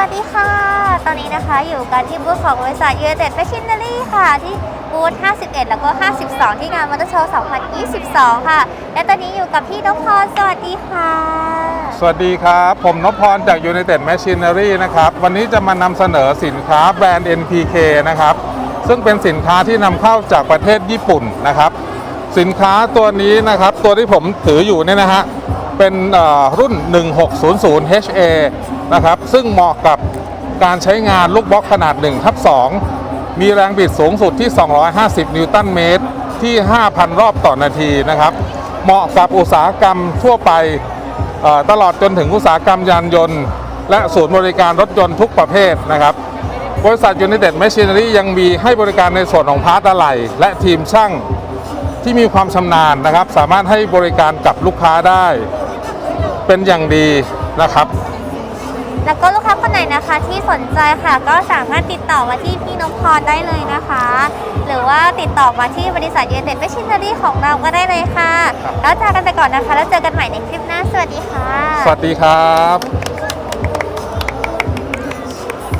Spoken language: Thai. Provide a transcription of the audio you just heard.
วัสดีค่ะ ตอนนี้นะคะอยู่กันที่บูธของบริษัท United Machinery ค่ะ ที่บูธ 51 แล้วก็ 52 ที่งานมอเตอร์โชว์ 2022 ค่ะ และตอนนี้อยู่กับพี่นพพร สวัสดีค่ะ สวัสดีครับ ผมนพพรจาก United Machinery นะครับ วันนี้จะมานำเสนอสินค้าแบรนด์ NPK นะครับ ซึ่งเป็นสินค้าที่นำเข้าจากประเทศญี่ปุ่นนะครับ สินค้าตัวนี้นะครับ ตัวที่ผมถืออยู่เนี่ยนะฮะ เป็นรุ่น 1600 HA นะครับ ซึ่งเหมาะกับการใช้งานลูกบล็อกขนาด1ทับ2มีแรงบิดสูงสุดที่ 250 นิวตันเมตร ที่ 5,000 รอบต่อนาทีนะครับ เหมาะกับอุตสาหกรรมทั่วไปตลอดจนถึงอุตสาหกรรมยานยนต์ และศูนย์บริการรถยนต์ทุกประเภทนะครับ บริษัท United Machinery ยังมีให้บริการในส่วนของพาร์ทอะไหล่และทีมช่างที่มีความชำนาญนะครับ สามารถให้บริการกับลูกค้าได้ เป็นอย่างดีนะครับ แล้วก็ลูกค้าคนไหนนะคะที่สนใจค่ะ ก็สามารถติดต่อมาที่พี่นพพรได้เลยนะคะ หรือว่าติดต่อมาที่บริษัท United Machinery ของเราก็ได้เลยค่ะ แล้วจากกันไปก่อนนะคะ แล้วเจอกันใหม่ในคลิปหน้า สวัสดีค่ะ สวัสดีครับ